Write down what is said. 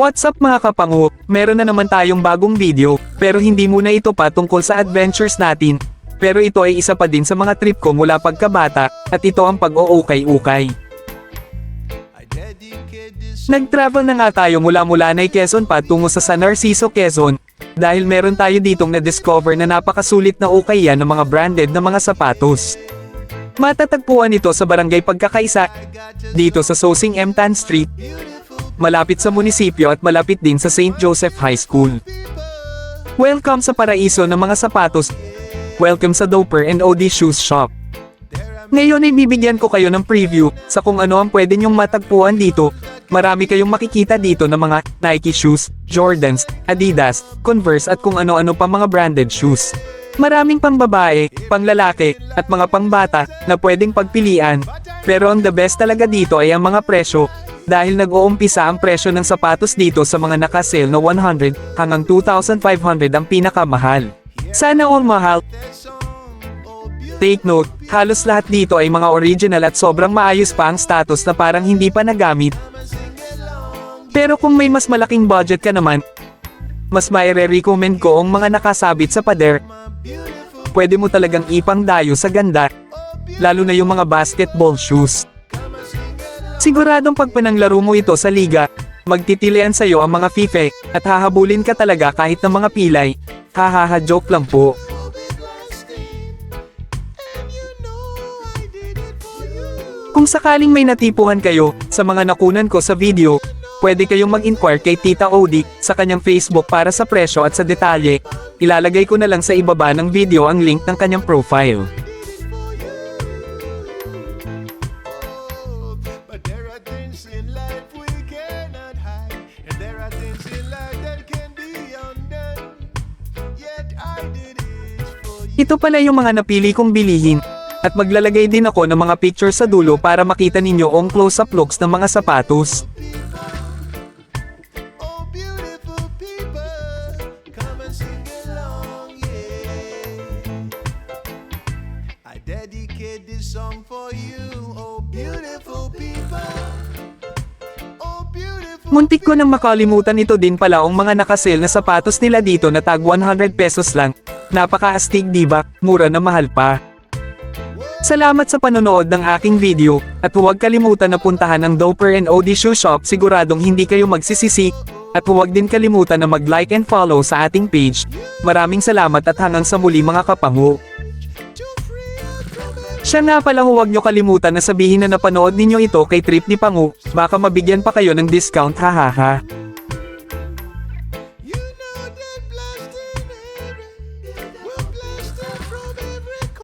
What's up mga kapangu? Meron na naman tayong bagong video, pero hindi muna ito pa tungkol sa adventures natin. Pero ito ay isa pa din sa mga trip ko mula pagkabata, at ito ang pag-uukay-ukay. Nag-travel na nga tayo mula Mulanay, Quezon pa tungo sa San Narciso, Quezon, dahil meron tayo ditong na-discover na napakasulit na ukayan ng mga branded na mga sapatos. Matatagpuan ito sa Barangay Pagkakaisa, dito sa Sosing M. Tan Street, malapit sa munisipyo at malapit din sa St. Joseph High School. Welcome sa paraiso ng mga sapatos. Welcome sa Doper and OD Shoes Shop. Ngayon ay bibigyan ko kayo ng preview sa kung ano ang pwede nyong matagpuan dito. Marami kayong makikita dito ng mga Nike shoes, Jordans, Adidas, Converse at kung ano-ano pa mga branded shoes. Maraming pangbabae, panglalaki, at mga pangbata na pwedeng pagpilian. Pero ang the best talaga dito ay ang mga presyo, dahil nag-uumpisa ang presyo ng sapatos dito sa mga nakasale na 100 hanggang 2,500 ang pinakamahal. Sana all mahal, Take note, halos lahat dito ay mga original at sobrang maayos pa ang status na parang hindi pa nagamit. Pero kung may mas malaking budget ka naman, mas maire-recommend ko ang mga nakasabit sa pader. Pwede mo talagang ipang dayo sa ganda, lalo na yung mga basketball shoes. Siguradong pag pananglaro mo ito sa liga, magtitilian sa'yo ang mga fife, at hahabulin ka talaga kahit ng mga pilay. Hahaha joke lang po. Kung sakaling may natipuhan kayo sa mga nakunan ko sa video, pwede kayong mag-inquire kay Tita Odi sa kanyang Facebook para sa presyo at sa detalye. Ilalagay ko na lang sa ibaba ng video ang link ng kanyang profile. Ito pala yung mga napili kong bilihin. At maglalagay din ako ng mga picture sa dulo para makita ninyo ang close-up looks ng mga sapatos. Oh, dedicate this song for you, oh, beautiful people. Muntik ko nang makalimutan ito din pala ang mga nakasale na sapatos nila dito na tag 100 pesos lang. Napaka-astig diba? Mura na mahal pa. Salamat sa panonood ng aking video, at huwag kalimutan na puntahan ang Doper and OD Shoe Shop siguradong hindi kayo magsisisi, at huwag din kalimutan na mag-like and follow sa ating page. Maraming salamat at hanggang sa muli mga kapangu. Siya nga pala huwag nyo kalimutan na sabihin na napanood ninyo ito kay Trip ni Pangu, baka mabigyan pa kayo ng discount hahaha.